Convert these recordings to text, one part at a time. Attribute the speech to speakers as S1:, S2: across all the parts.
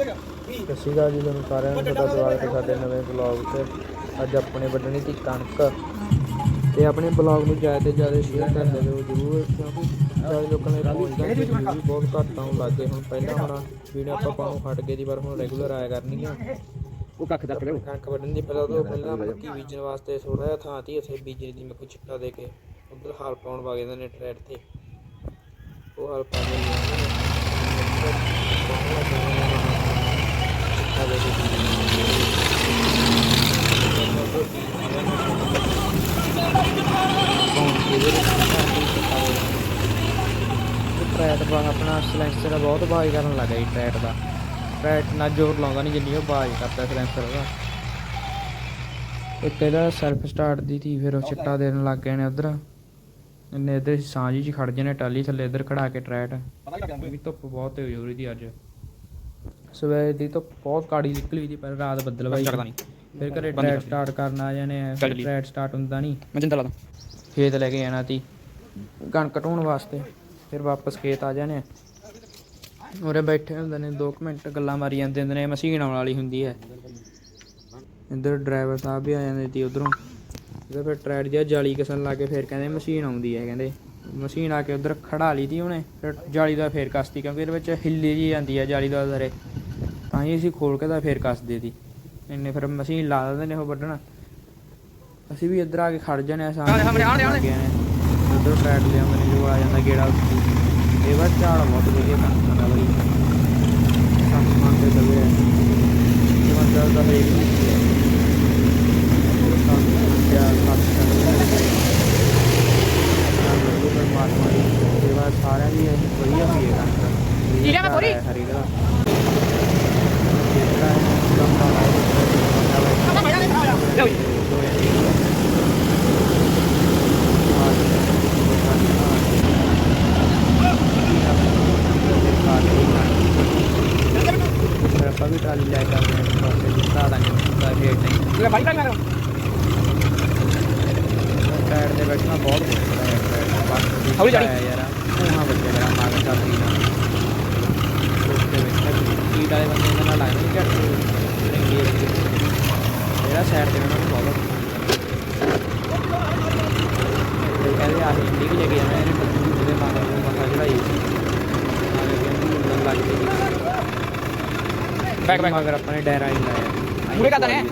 S1: ਸਤਿ ਸ਼੍ਰੀ ਅਕਾਲ ਜੀ ਤੁਹਾਨੂੰ ਸਾਰਿਆਂ ਨੂੰ ਤੁਹਾਡਾ ਸਵਾਗਤ ਹੈ ਸਾਡੇ ਨਵੇਂ ਬਲੌਗ 'ਤੇ। ਅੱਜ ਆਪਣੇ ਵੱਢਣੀ ਸੀ ਕਣਕ। ਤੇ ਆਪਣੇ ਬਲੌਗ ਨੂੰ ਜ਼ਿਆਦਾ ਤੋਂ ਜ਼ਿਆਦਾ ਸ਼ੇਅਰ ਕਰ ਦਿਓ ਜਰੂਰ ਕਿਉਂਕਿ ਸਾਰੇ ਲੋਕਾਂ ਨੇ ਪਹੁੰਚਦਾ ਵੀ ਬਹੁਤ ਘੱਟ ਆਉਣ ਲੱਗ ਹੁਣ। ਪਹਿਲਾਂ ਹੁਣ ਵੀਡੀਓ ਆਪਾਂ ਪਾਉਣੋਂ ਹਟ ਗਏ ਦੀ ਪਰ ਹੁਣ ਰੈਗੂਲਰ ਆਇਆ ਕਰਨਗੀਆਂ।
S2: ਉਹ ਕੱਖ ਚੱਕ ਲਿਓ
S1: ਕਣਕ ਵੱਢਣ ਦੀ ਪਹਿਲਾਂ ਤੋਂ ਪਹਿਲਾਂ ਮੱਕੀ ਬੀਜਣ ਵਾਸਤੇ ਥੋੜਾ ਜਿਹਾ ਥਾਂ ਤੀ ਉੱਥੇ ਬੀਜਣ ਦੀ ਮੈਂ ਕੋਈ ਛਿੱਟਾ ਦੇ ਕੇ। ਉਧਰ ਹਾਲ ਪਾਉਣ ਵਗ ਜਾਂਦੇ ਨੇ ਟਰੈਟ ਤੇ। ਉਹ ਹਾਲ ਪਾ ਕੇ ਲਿਆਉਂਦੇ ਨੇ। ਦੇ ਕੇ ਟਰੈਟ ਦਾ ਆਪਣਾ ਸਲੈਂਸਰ ਬਹੁਤ ਆਵਾਜ਼ ਕਰਨ ਲੱਗਾ ਜੀ ਟਰੈਟ ਦਾ। ਟਰੈਟ ਨਾਲ ਜ਼ੋਰ ਲਾਉਂਦਾ ਨਹੀਂ ਜਿੰਨੀ ਉਹ ਆਵਾਜ਼ ਕਰਦਾ ਸਲੈਂਸਰ ਦਾ। ਇੱਕ ਇਹਦਾ ਸੈਲਫ ਸਟਾਰਟ ਦੀ ਤੀ ਫਿਰ ਉਹ ਚਿੱਟਾ ਦੇਣ ਲੱਗ ਗਏ ਨੇ ਉਧਰ। ਇਹਨੇ ਇਧਰ ਸਾਂਝੀ ਚ ਖੜ ਜਨੇ ਟਾਲੀ ਥੱਲੇ ਇਧਰ ਖੜਾ ਕੇ ਟਰੈਟ। ਵੀ ਧੁੱਪ ਬਹੁਤ ਹੋਈ ਹੋ ਰਹੀ ਦੀ ਅੱਜ। ਸਵੇਰ ਦੀ ਧੁੱਪ ਬਹੁਤ ਕਾੜੀ ਨਿਕਲੀ ਦੀ ਪਰ ਰਾਤ ਬੱਦਲ
S2: ਚੱਕਦਾ ਨਹੀਂ।
S1: ਫਿਰ ਘਰੇ ਟਰੈਟ ਸਟਾਰਟ ਕਰਨ ਆ ਜਾਣੇ ਆ
S2: ਚੱਲ ਜੀ।
S1: ਟਰੈਟ ਸਟਾਰਟ ਹੁੰਦਾ ਨਹੀਂ।
S2: ਮੈਂ ਜਿੰਦਾ ਲਾ ਦਾਂ।
S1: ਖੇਤ ਲੈ ਕੇ ਜਾਣਾ ਤੀ। ਕਣਕ ਢੋਣ ਵਾਸਤੇ। ਫਿਰ ਵਾਪਸ ਖੇਤ ਆ ਜਾਣੇ ਉਰੇ ਬੈਠੇ ਹੁੰਦੇ ਨੇ 2 ਮਿੰਟ ਗੱਲਾਂ ਮਾਰੀ ਜਾਂਦੇ ਹੁੰਦੇ ਨੇ ਮਸ਼ੀਨ ਆਉਣ ਵਾਲੀ ਹੁੰਦੀ ਹੈ। ਇੱਧਰ ਡਰਾਈਵਰ ਸਾਹਿਬ ਵੀ ਆ ਜਾਂਦੇ ਤੀ ਉਧਰੋਂ। ਇਹਦਾ ਫਿਰ ਟਰੈਡ ਜਿਹਾ ਜਾਲੀ ਕਸਣ ਲਾ ਕੇ ਫਿਰ ਕਹਿੰਦੇ ਮਸ਼ੀਨ ਆਉਂਦੀ ਹੈ ਕਹਿੰਦੇ। ਮਸ਼ੀਨ ਆ ਕੇ ਉਧਰ ਖੜਾ ਲਈ ਤੀ ਉਹਨੇ ਫਿਰ ਜਾਲੀ ਦਾ ਫੇਰ ਕਸਤੀ ਕਿਉਂਕਿ ਇਹਦੇ ਵਿੱਚ ਹਿੱਲੀ ਜੀ ਜਾਂਦੀ ਹੈ ਜਾਲੀ ਦਾ ਜ਼ਰੇ ਤਾਂ ਹੀ ਅਸੀਂ ਖੋਲ ਕੇ ਤਾਂ ਫੇਰ ਕੱਸ ਦੇ ਤੀ ਇੰਨੇ ਫਿਰ ਮਸ਼ੀਨ ਲਾ ਦਿੰਦੇ ਨੇ ਉਹ ਵੱਢਣ। ਅਸੀਂ ਵੀ ਇੱਧਰ ਆ ਕੇ ਖੜ ਜਾਂਦੇ ਆ
S2: ਆਲੇ ਸਾਹਮਣੇ, ਆਲੇ, ਆਲੇ।
S1: ਉਧਰ ਟਰੈਕ ਲਿਆਉਂਦੇ ਨੇ ਜੋ ਆ ਜਾਂਦਾ ਗੇੜਾ। ਇਹ ਵਾਰ ਝਾੜ ਬਹੁਤ ਵਧੀਆ ਕੰਮ ਦਾ ਬਈ। ਕੰਮ ਮੰਨਦੇ ਦਵੇ ਇਹ ਬੰਦਾ ਦਾ ਹੈ ਹੀ ਪਰਮਾਤਮਾ ਦੀ ਸੇਵਾ ਸਾਰਿਆਂ ਦੀ ਵਧੀਆ ਹੋਈ ਹੈ ਕਣਕ
S2: ਠੀਕ ਹੈ ਮੈਂ ਪੂਰੀ?
S1: ਹਰੀ ਦਾ ਜਿਸ ਤਰ੍ਹਾਂ ਲੰਬਾ ਲਾਇਆ
S2: ਲਿਓ ਜੀ ਫਿਰ ਆਪਾਂ ਵੀ ਟਰਾਲੀ ਲੈ ਕੇ ਆਉਂਦੇ ਹਾਂ ਪਾਸੇ ਜਿੱਤਾ ਦਾਂਗੇ ਦਾ ਰੇਟ ਨਹੀਂ ਲੈ ਬਾਈ ਕਰ ਮੈਂ
S1: ਟਾਇਰ ਦੇ ਬੈਠਣਾ ਬਹੁਤ ਮੁਸ਼ਕਲ ਹੈ ਟਾਇਰ ਦਾ
S2: ਹੌਲੀ ਚੜ੍ਹੀ।
S1: ਯਾਰ। ਉਹ ਬੱਚੇ ਦਾ ਮਾਗਰ ਦਾ ਵਿੱਚ ਕੀਟ ਵਾਲੇ ਬੰਦੇ ਨਾਲ ਲੱਗਦਾ ਨਹੀਂ ਘੱਟ ਮੇਰਾ ਸਾਈਡ ਤੇ ਉਹਨਾਂ ਨੂੰ ਇਹ ਕਹਿੰਦੇ ਆਹ ਹਿੰਦੀ ਵੀ ਕੇ ਜਾਣਾ ਇਹਨੇ ਬੱਚੂ ਉਹਦੇ ਮਾਗਰ ਨੂੰ ਮੱਥਾ ਚੜਾਈ ਕਹਿੰਦੀ ਲੱਗ ਗਈ
S2: ਬੈਕ ਬੈਕ
S1: ਮਗਰ ਆਪਾਂ ਨੇ ਡੈਰਾ ਹੀ ਲਾਇਆ
S2: ਮੂਹਰੇ ਕਰਦਾ ਨੇ।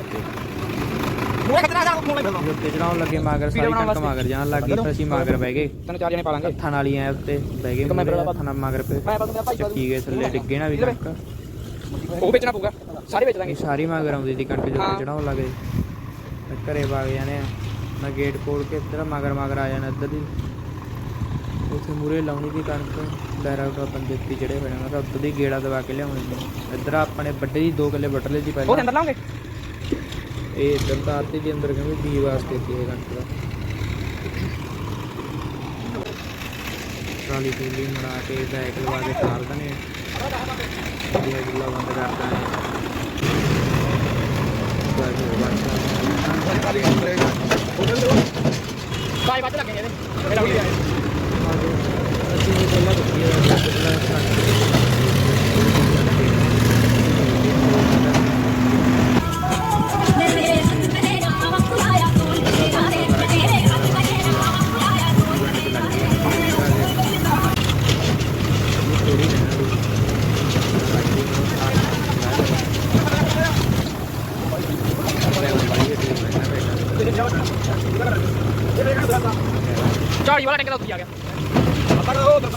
S2: ਮੂਹਰੇ ਖਤਰਾ ਮੂਹਰੇ
S1: ਚੜਾਉਣ ਲੱਗੇ ਮਾਗਰ ਸਾਰੀ
S2: ਬਣਾਉਣ
S1: ਕਣਕ
S2: ਵਾਸਤੇ।
S1: ਮਾਗਰ ਜਾਣ ਲੱਗ ਗਈ ਫਿਰ ਅਸੀਂ ਮਾਗਰ ਬਹਿ ਗਏ।
S2: ਤੈਨੂੰ ਚਾਰ ਜਣੇ ਪਾ ਲਾਂਗੇ।
S1: ਹੱਥਾਂ ਨਾਲ ਹੀ ਐ ਉੱਤੇ ਬਹਿ ਗਏ
S2: ਇੱਕ ਮੈਂ
S1: ਮੂਹਰੇ
S2: ਬੜਾ
S1: ਹੱਥਾਂ ਨਾਲ ਮਗਰ ਪੇ
S2: ਮੈਂ ਬਸ ਮੇਰਾ ਭਾਈ
S1: ਚੱਕੀ ਗਏ ਥੱਲੇ ਡਿੱਗੇ ਨਾ ਵੀ ਕਣਕ।
S2: ਉਹ ਵੇਚਣਾ ਪਊਗਾ। ਸਾਰੇ ਵੇਚ ਦਾਂਗੇ।
S1: ਸਾਰੀ ਮਗਰ ਆਉਂਦੀ ਸੀ ਕਣਕ
S2: ਹਾਂ।
S1: ਚੜਾਉਣ ਲੱਗੇ ਘਰੇ ਵਗ ਜਾਣੇ ਆ। ਮੈਂ ਗੇਟ ਖੋਲ ਕੇ ਇੱਧਰ ਮਗਰ ਮਗਰ ਆ ਜਾਣਾ ਇੱਧਰ ਦੀ। ਉੱਥੇ ਮੂਰੇ ਲਾਉਣੀ ਦੀ ਕਣਕ। ਡਾਇਰੈਕਟ ਬੰਦੇ ਤੇ ਜਿਹੜੇ ਮੈਂ ਉੱਤੋਂ ਦੀ ਗੇੜਾ ਦਵਾ ਕੇ ਲਿਆਉਣੀ। ਇੱਧਰ ਆਪਣੇ ਵੱਡੇ ਦੀ ਦੋ ਕਿੱਲੇ
S2: ਉਹ
S1: ਪਹਿਲਾਂ।
S2: ਅੰਦਰ ਲਾਉਂਗੇ।
S1: ਇਹ ਇੱਧਰ ਤਾਂ ਆਰਤੀ ਦੇ ਅੰਦਰ ਕਹਿੰਦੇ ਬੀ ਵਾਸਤੇ ਇਹ ਕਣਕ ਦਾ। ਟਰਾਲੀ ਟੂਲੀ ਮੜਾ ਕੇ ਬੈਕ ਲਵਾ ਕੇ ਤਾਰ ਦਨੇ ਇਹ ਗੁੱਲਾ ਬੰਦ ਕਰਦਾ ਹੈ
S2: ਬਾਈ ਬਾਤ ਲੱਗੇਗੇ ਇਹਦੇ। ਮੇਰਾ ਵੀ ਆਏ
S1: ਅਸੀਂ ਇਹ ਪਹਿਲਾਂ ਦੱਸੀ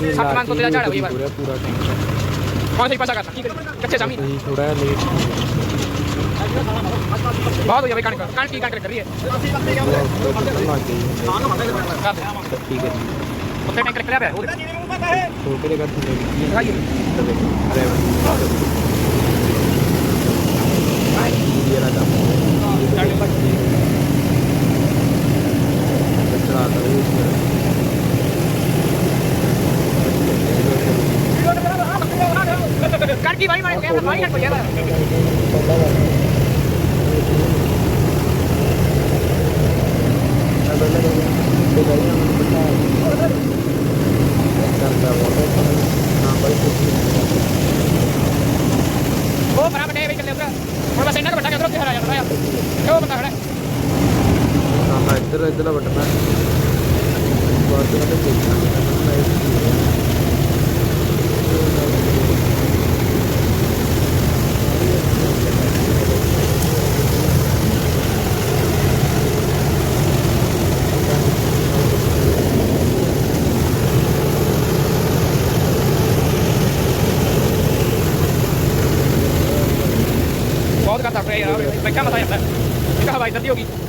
S2: ਸੱਤ ਮਨ ਤੋਂ ਤੇਰਾ ਝਾੜਾ ਹੋਈ ਵਾਰ
S1: ਪੂਰਾ ਪੂਰਾ ਟੈਂਕ
S2: ਕੌਣ ਸਹੀ ਪਾਸਾ ਕਰਤਾ ਕੀ ਕਰੀ ਕੱਚੇ ਸਾਮੀ
S1: ਤੁਸੀਂ ਥੋੜਾ ਲੇਟ
S2: ਬਹੁਤ ਹੋਈ ਬਈ ਕਣਕ। ਕਣਕ ਕੀ ਕਣਕ ਕਰ ਰਹੀ ਹੈ?
S1: ਠੀਕ ਹੈ
S2: ਉੱਤੇ ਟੈਂਕ ਰੱਖਿਆ ਪਿਆ ਉਹ
S1: ਛੋਟੇ ਦੇ ਘਰ ਥੱਲੇ ਵੀ
S2: ਦਿਖਾਈਏ।
S1: ਇਹ ਰਹਾ ਕੰਮ। ਚਲਾ ਤਾ
S2: ਕਣਕ ਕੀ ਬਾਈ ਮਾਰ ਗਿਆ ਬਾਈ ਕਣਕ ਯਾਰ ਉਹ ਬੜਾ ਵੱਡੇ ਵੀ ਚੱਲੇ ਉਧਰ। ਹੁਣ ਬਸ ਇਹਨਾਂ ਨੂੰ ਵੱਡਾ ਕਿ ਉਧਰ ਉੱਤੇ ਹਰਾ ਜਾਂਦਾ ਆ ਇਹ ਉਹ ਬੰਦਾ ਖੜਾ ਹੈ।
S1: ਹਾਂ ਇੱਧਰ ਇੱਧਰ ਵੱਟਣਾ ਬਾਅਦ ਵਿੱਚ ਦੇਖਣਾ
S2: ਦੀ ਹੋ ਗਈ।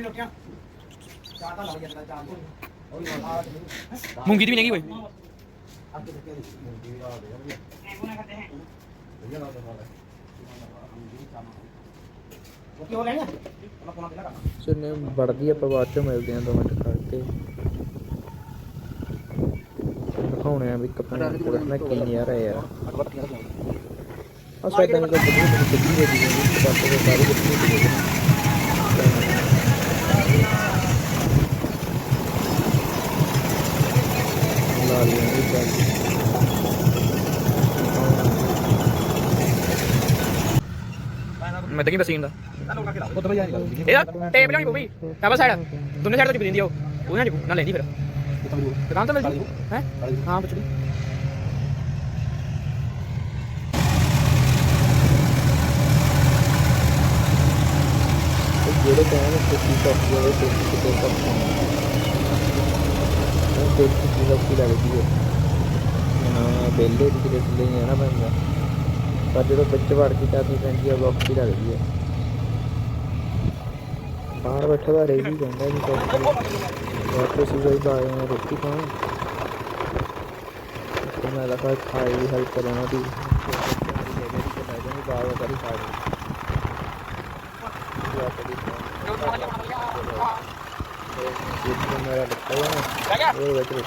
S2: ਹਵਾ ਇੱਧਰ ਦੀ ਹੋ। ਗਈ ਮੂੰਗੀ ਦੀ ਵੀ ਨਹੀਂ ਗਈ ਓਏ
S1: ਚੰਨੇ ਵੜਦੀ ਆਪਾਂ ਬਾਅਦ ਚੋਂ ਮਿਲਦੇ ਆਂ ਦੋ ਮਿੰਟ ਖੜ ਕੇ। ਦਿਖਾਉਣੇ ਆ ਵੀ ਕੱਪੜੇ ਮੈਂ ਕੀ ਨਹੀਂ ਆ। ਰਿਹਾ ਯਾਰ ਆ ਸਾਈਡਾਂ ਨੂੰ ਕੱਪੜੇ ਨੂੰ ਸਿੱਧੀ ਦੇ ਦੀ ਇੱਕ ਪਾਸੇ ਦੇ ਸਾਰੇ ਕੱਪੜੇ ਦੇ ਦੇ ਲਾ ਲਿਆ ਇਹ ਚੱਲ
S2: ਮੈਂ ਤਾਂ ਕੀ ਬਸੀਨ ਦਾ ਇਹਦਾ ਟੇਪ ਲਿਆਉਣੀ ਪਊਗੀ। ਕਬਲ ਸਾਈਡ। ਦੋਨੇ ਸਾਈਡ ਤੋਂ ਚੁੱਕ ਦਿੰਦੀ ਆ ਉਹ। ਉਹਦੇ ਨਾਲ ਚੁੱਕ ਨਾ ਲੈਂਦੀ ਫਿਰ। ਦੁਕਾਨ ਤੋਂ ਮਿਲ ਜੂ। ਹੈ? ਹਾਂ ਬਚੜੀ
S1: ਤੇ ਜਿਹੜੇ ਕਹਿਣ ਕਿ ਕੀ ਕਰਦੀ ਹੈ ਉਹ ਦੇਖੀ ਕਿਤੇ ਕਰਦੀ ਹੈ ਉਹ ਦੇਖੀ ਕੀ ਲੱਗੀ ਲੱਗਦੀ ਹੈ ਹਾਂ ਬੇਲੇ ਦੀ ਕਿਤੇ ਨਹੀਂ ਆਣਾ ਪੈਂਦਾ ਪਰ ਜਦੋਂ ਵਿੱਚ ਵੜ ਕੇ ਕਰਨੀ ਪੈਂਦੀ ਹੈ ਬਲੌਕ ਹੀ ਲੱਗਦੀ ਹੈ ਬਾਹਰ ਬੈਠਾ ਦਾ ਰੇੜੀ ਜਾਂਦਾ ਨਹੀਂ ਕੋਈ ਵਾਪਸ ਸੀ ਗਈ ਬਾਹਰ ਨੇ ਰੋਟੀ ਖਾਣ ਤੇ ਮੈਂ ਲਗਾ ਖਾਈ ਦੀ ਹੈਲਪ ਕਰਨਾ ਦੀ ਬਾਹਰ ਕਰੀ വെച്ചിട്ട്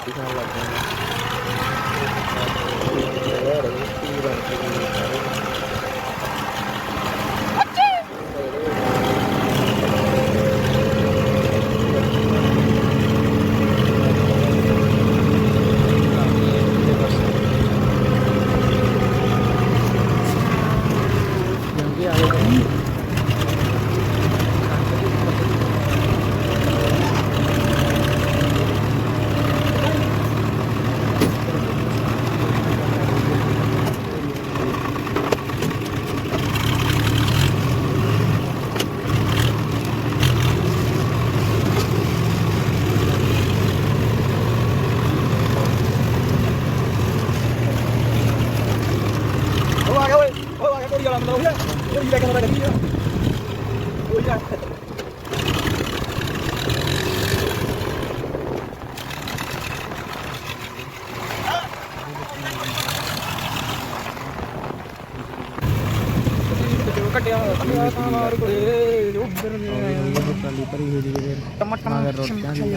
S1: ਟਮਾਟਰ ਰੋਟੀਆਂ ਦੀ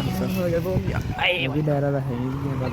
S1: ਆਏ। ਵੀ ਡਾਇਰਾ ਦਾ ਹੈ ਨਹੀਂ